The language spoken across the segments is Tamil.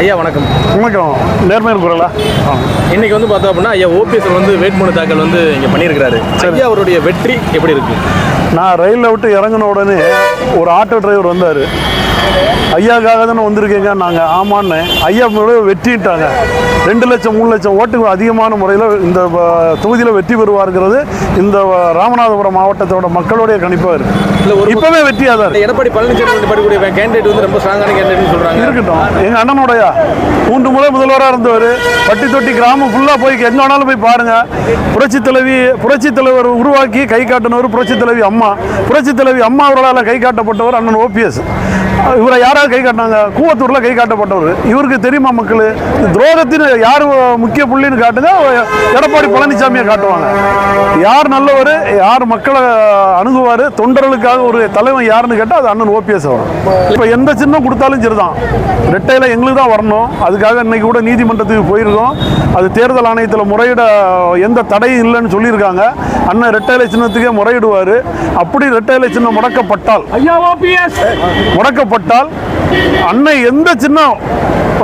ஐயா வணக்கம். வணக்கம். நேர்மையான குரலா? இன்னைக்கு வந்து பார்த்தோம் அப்படின்னா ஐயா ஓபிஎஸ் வந்து வேட்புமனு தாக்கல் வந்து இங்கே பண்ணியிருக்கிறாரு. ஐயா அவருடைய வெற்றி எப்படி இருக்கு? நான் ரயிலில் விட்டு இறங்கின உடனே ஒரு ஆட்டோ டிரைவர் வந்தார். ஐயாக்காக தானே வந்திருக்கீங்க? நாங்கள் ஆமான்னு. ஐயா வெற்றிட்டாங்க ரெண்டு லட்சம் மூணு லட்சம் ஓட்டுகள் அதிகமான முறையில் இந்த தொகுதியில் வெற்றி பெறுவாருங்கிறது இந்த ராமநாதபுரம் மாவட்டத்தோட மக்களுடைய கணிப்பாக இல்ல, இருக்கு ஒரு- இப்போவே வெற்றியாக தான் எடப்பாடி பழனிசாமி படிக்கூடிய கேண்டிடேட் வந்து ரொம்ப ஸ்ட்ராங்கான கேண்டிடேட்னு சொல்றாங்க. இருக்கட்டும். எங்க அண்ணனுடைய மூன்று முறை முதல்வராக இருந்தவர். பட்டி தொட்டி கிராமம் ஃபுல்லாக போய் எங்க வேணாலும் போய் பாருங்க. புரட்சி தலைவி புரட்சி தலைவர் உருவாக்கி கை காட்டினவர் புரட்சி தலைவி அம்மா. புரட்சி தலைவி அம்மா அவர்களால் கை காட்டப்பட்டவர் அண்ணன் ஓபிஎஸ் இவரை யாராவது கை காட்டினாங்க? கூவத்தூர்ல கை காட்டப்பட்டவர். இவருக்கு தெரியுமா மக்கள்? துரோகத்தின் யார் முக்கிய புள்ளின்னு காட்டுங்க எடப்பாடி பழனிசாமியை காட்டுவாங்க. யார் நல்லவர் யார் மக்களை அணுகுவார் தொண்டர்களுக்காக ஒரு தலைவன் யாருன்னு கேட்டால் அது அண்ணன் ஓபிஎஸ் வரும் இப்போ எந்த சின்னம் கொடுத்தாலும் சரிதான். ரெட்டையில் எங்களுக்கு தான் வரணும். அதுக்காக இன்னைக்கு கூட நீதிமன்றத்துக்கு போயிருக்கோம். அது தேர்தல் ஆணையத்தில் முறையிட எந்த தடையும் இல்லைன்னு சொல்லியிருக்காங்க. அண்ணன் ரெட்டையில சின்னத்துக்கே முறையிடுவார். அப்படி ரெட்டையில சின்னம் முடக்கப்பட்டால் முடக்கப்பட்டால் அன்னை எந்த சின்னம்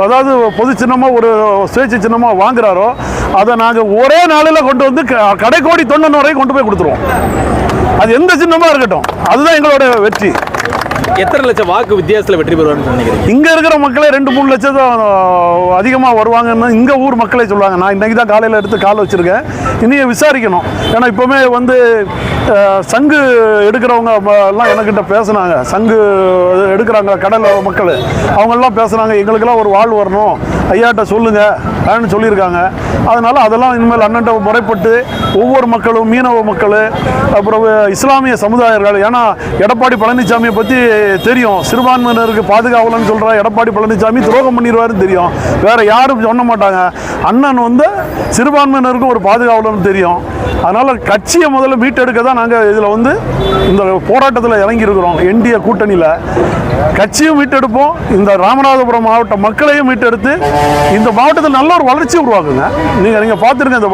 அதாவது பொது சின்னமாக ஒரு சுயேட்சை சின்னமாக வாங்குறாரோ அதை நாங்கள் ஒரே நாளில் கொண்டு வந்து க- கடைக்கோடி தொண்ணன் வரைக்கும் கொண்டு போய் கொடுத்துருவோம். அது எந்த சின்னமாக இருக்கட்டும் அதுதான் எங்களோட வெற்றி. எத்தனை லட்சம் வாக்கு வித்தியாசத்தில் வெற்றி பெறுவார்னு நினைக்கிறேன் இங்கே இருக்கிற மக்களே ரெண்டு மூணு லட்சம் தான் அதிகமாக வருவாங்கன்னு இங்கே ஊர் மக்களே சொல்லுவாங்க. நான் இன்றைக்கி தான் காலையில் எடுத்து கால் வச்சுருக்கேன். இனியும் விசாரிக்கணும். ஏன்னா இப்போவுமே வந்து சங்கு எடுக்கிறவங்க எல்லாம் எனக்கிட்ட பேசுனாங்க. சங்கு எடுக்கிறாங்க கடல் மக்கள். அவங்கெல்லாம் பேசுனாங்க எங்களுக்கெல்லாம் ஒரு வாழ் வரணும். ஐயாட்ட சொல்லுங்க அப்படின்னு சொல்லியிருக்காங்க. அதனால் அதெல்லாம் இனிமேல் அண்ணன்ட்ட முறைப்பட்டு ஒவ்வொரு மக்களும் மீனவ மக்கள் அப்புறம் இஸ்லாமிய சமுதாயர்கள் ஏன்னா எடப்பாடி பழனிசாமியை பற்றி தெரியும். சிறுபான்மையினருக்கு பாதுகாவலன்னு சொல்கிற எடப்பாடி பழனிசாமி துரோகம் பண்ணிடுவாருன்னு தெரியும். வேற யாரும் சொல்ல மாட்டாங்க. அண்ணன் வந்து சிறுபான்மையினருக்கும் ஒரு பாதுகாவலன்னு தெரியும். அதனால் கட்சியை முதல்ல மீட்டெடுக்க தான் நாங்கள் இதில் வந்து இந்த போராட்டத்தில் இறங்கியிருக்கிறோம் என்டிஏ கூட்டணியில். கட்சியும் மீட்டெடுப்போம் இந்த ராமநாதபுரம் மாவட்ட மக்களையும் மீட்டெடுத்து இந்த மாவட்டத்தில் நல்ல ஒரு வளர்ச்சி உருவாக்குங்க. நீங்கள் நீங்கள் பார்த்துருங்க இந்த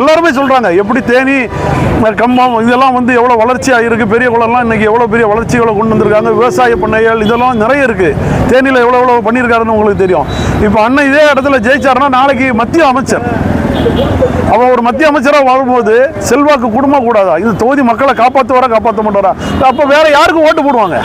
எல்லாருமே சொல்கிறாங்க எப்படி தேனி கம்பம் இதெல்லாம் வந்து எவ்வளோ வளர்ச்சியாக இருக்குது பெரிய குளம்லாம் இன்றைக்கி எவ்வளோ பெரிய வளர்ச்சிகளை கொண்டு வந்திருக்காங்க. விவசாய பண்ணைகள் இதெல்லாம் நிறைய இருக்குது தேனியில் எவ்வளோ எவ்வளோ பண்ணியிருக்காருன்னு உங்களுக்கு தெரியும். இப்போ அண்ணன் இதே இடத்துல ஜெயிச்சாருன்னா நாளைக்கு மத்திய அமைச்சர். அவன் ஒரு மத்திய அமைச்சராக வாழும்போது செல்வாக்கு குடும்பம் கூடாதா? இந்த தொகுதி மக்களை காப்பாற்றுவாரா காப்பாற்ற மாட்டாரா அப்போ வேற யாருக்கு ஓட்டு போடுவாங்க?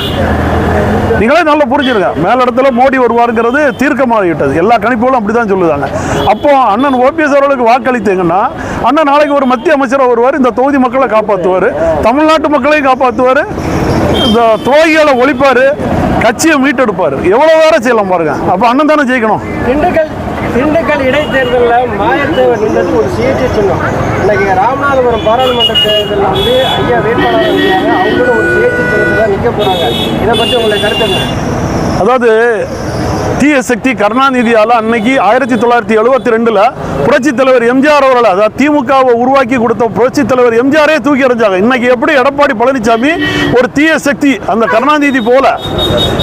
நீங்களே நல்லா புரிஞ்சிருங்க. மேலிடத்துல மோடி வருவாருங்கிறது தீர்க்கமாகிவிட்டது எல்லா கணிப்புகளும் அப்படி தான் சொல்லுதாங்க. அப்போ அண்ணன் ஓபிஎஸ் அவர்களுக்கு வாக்களித்தீங்கன்னா அண்ணன் நாளைக்கு ஒரு மத்திய அமைச்சராக வருவார் இந்த தொகுதி மக்களை காப்பாற்றுவார் தமிழ்நாட்டு மக்களையும் காப்பாற்றுவார் இந்த துரோகிகளை ஒழிப்பார் கட்சியை மீட்டெடுப்பார். எவ்வளோ வேற செய்யலாம் பாருங்க. அப்போ அண்ணன் தானே ஜெயிக்கணும். திண்டுக்கல் இடைத்தேர்தலில் மாயத்தேவர் நின்றது ஒரு சுயேட்சை சின்னம். இன்னைக்கு ராமநாதபுரம் பாராளுமன்ற தேர்தலில் வந்து ஐயா வேட்பாளர் அவங்களும் ஒரு சுயேட்சை சின்னத்தில் நிற்க போகிறாங்க இதை பற்றி உங்களுடைய கருத்து அதாவது அதாவது சக்தி கருணாநிதியால் அன்னைக்கு ஆயிரத்தி தொள்ளாயிரத்தி எழுபத்தி ரெண்டில் புரட்சி தலைவர் எம்ஜிஆர் அவர்கள் அதாவது திமுகவை உருவாக்கி கொடுத்த புரட்சி தலைவர் எம்ஜிஆரே தூக்கி எறிஞ்சாங்க. இன்னைக்கு எப்படி எடப்பாடி பழனிசாமி ஒரு தீய சக்தி அந்த கருணாநிதி போல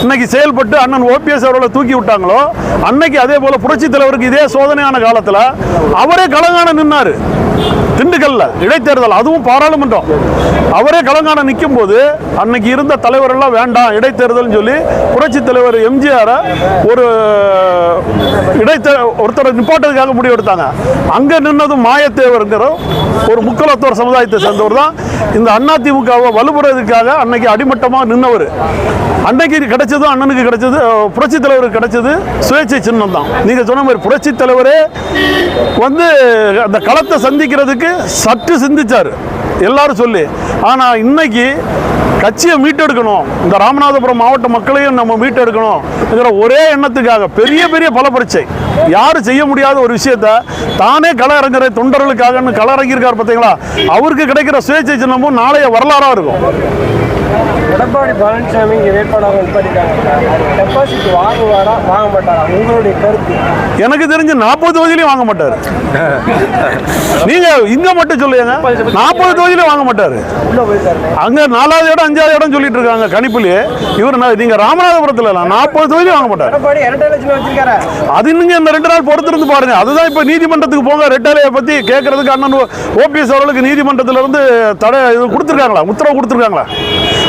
இன்னைக்கு செயல்பட்டு அண்ணன் ஓபிஎஸ் அவர்களை தூக்கி விட்டாங்களோ அன்னைக்கு அதே போல புரட்சி தலைவருக்கு இதே சோதனையான காலத்தில் அவரே கலங்கான நின்னாரு. திண்டுக்கல்ல இடைத்தேர்தல் அதுவும் பாராளுமன்றம். அவரே கலங்கான நிற்கும் போது அன்னைக்கு இருந்த தலைவர் எல்லாம் வேண்டாம் இடைத்தேர்தல் சொல்லி புரட்சி தலைவர் எம்ஜிஆரை ஒரு இடைத்தே ஒருத்தரை நிப்பாட்டதுக்காக முடிவு எடுத்தாங்க. அங்க நின்னதும் மாயத்தேவருங்கிற ஒரு முக்கலத்தோர் சமுதாயத்தை சேர்ந்தவர் தான். இந்த அதிமுகவை வலுப்புறதுக்காக அன்னைக்கு அடிமட்டமாக நின்னவர். அன்னைக்கு கிடைச்சதும் அண்ணனுக்கு கிடைச்சது புரட்சி தலைவருக்கு கிடைச்சது சுயேட்சை சின்னம் தான். நீங்க சொன்ன மாதிரி புரட்சி தலைவரே வந்து அந்த களத்தை சந்திக்கிறதுக்கு சற்று சிந்திச்சார். எல்லாரும் சொல்லி ஆனா இன்னைக்கு கட்சியை மீட்டெடுக்கணும். இந்த ராமநாதபுரம் மாவட்ட மக்களையும் நம்ம மீட்டெடுக்கணும். ஒரே எண்ணத்துக்காக பெரிய பெரிய பல பரீட்சை யாரும் செய்ய முடியாத ஒரு விஷயத்த தானே கள இறங்குற தொண்டர்களுக்காகன்னு கள இறங்கியிருக்கார் பார்த்தீங்களா? அவருக்கு கிடைக்கிற சுயேட்சை சின்னமும் நாளைய வரலாறா இருக்கும். எடப்பாடி பழனிசாமி இங்கே வேட்பாளர் நிற்பாட்டிட்டாங்க டெபாசிட் வாங்குவாரா வாங்க மாட்டாரா? உங்களுடைய கருத்து. எனக்கு தெரிஞ்சு நாற்பது தொகுதியிலையும் வாங்க மாட்டாரு. நீங்க இங்க மட்டும் சொல்லுங்க. நாற்பது தொகுதியிலும் வாங்க மாட்டாரு. அங்க நாலாவது இடம் அஞ்சாவது இடம் சொல்லிட்டு இருக்காங்க கணிப்புலயே இவர் நீங்க ராமநாதபுரத்துல நாற்பது தொகுதியிலும் வாங்க மாட்டாரு. அது இன்னும் இந்த ரெண்டு நாள் பொறுத்திருந்து பாருங்க. அதுதான் இப்ப நீதிமன்றத்துக்கு போங்க. ரெட்டாலையை பத்தி கேட்கறதுக்கு அண்ணன் ஓபிஎஸ் அவர்களுக்கு நீதிமன்றத்துல இருந்து தடை இது கொடுத்துருக்காங்களா? உத்தரவு கொடுத்துருக்காங்களா?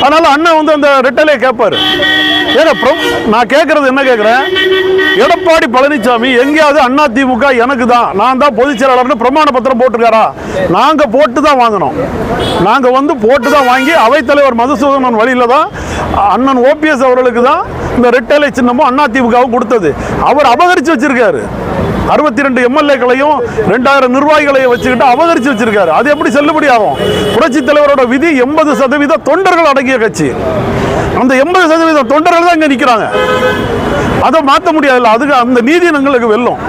அதனால அண்ணன் வந்து அந்த ரிட்டலே கேட்பாரு ஏன்னா நான் கேட்கறது என்ன கேட்குறேன் எடப்பாடி பழனிசாமி எங்கேயாவது அண்ணா திமுக எனக்கு தான். நான் தான் பொதுச் செயலாளர்னு பிரமாண பத்திரம் போட்டிருக்காரா? நாங்கள் போட்டு தான் வாங்கினோம். நாங்கள் வந்து போட்டு தான் வாங்கி அவைத்தலைவர் மதுசூதனன் வழியில் தான் அண்ணன் ஓபிஎஸ் அவர்களுக்கு தான் இந்த ரெட்டலை சின்னமும் அண்ணா திமுகவும் கொடுத்தது. அவர் அபகரித்து வச்சிருக்காரு. அறுபத்தி ரெண்டு எம்எல்ஏக்களையும் ரெண்டாயிரம் நிர்வாகிகளையும் வச்சுக்கிட்டு அபகரிச்சு வச்சிருக்காரு. அது எப்படி செல்லுபடி ஆகும்? புரட்சி தலைவரோட விதி எண்பது சதவீத தொண்டர்கள் அடங்கிய கட்சி. அந்த எண்பது சதவீத தொண்டர்கள் தான் இங்க நிக்கிறாங்க. அதை மாற்ற முடியாதுல்ல. அதுக்கு அந்த நீதி எங்களுக்கு வெல்லும்.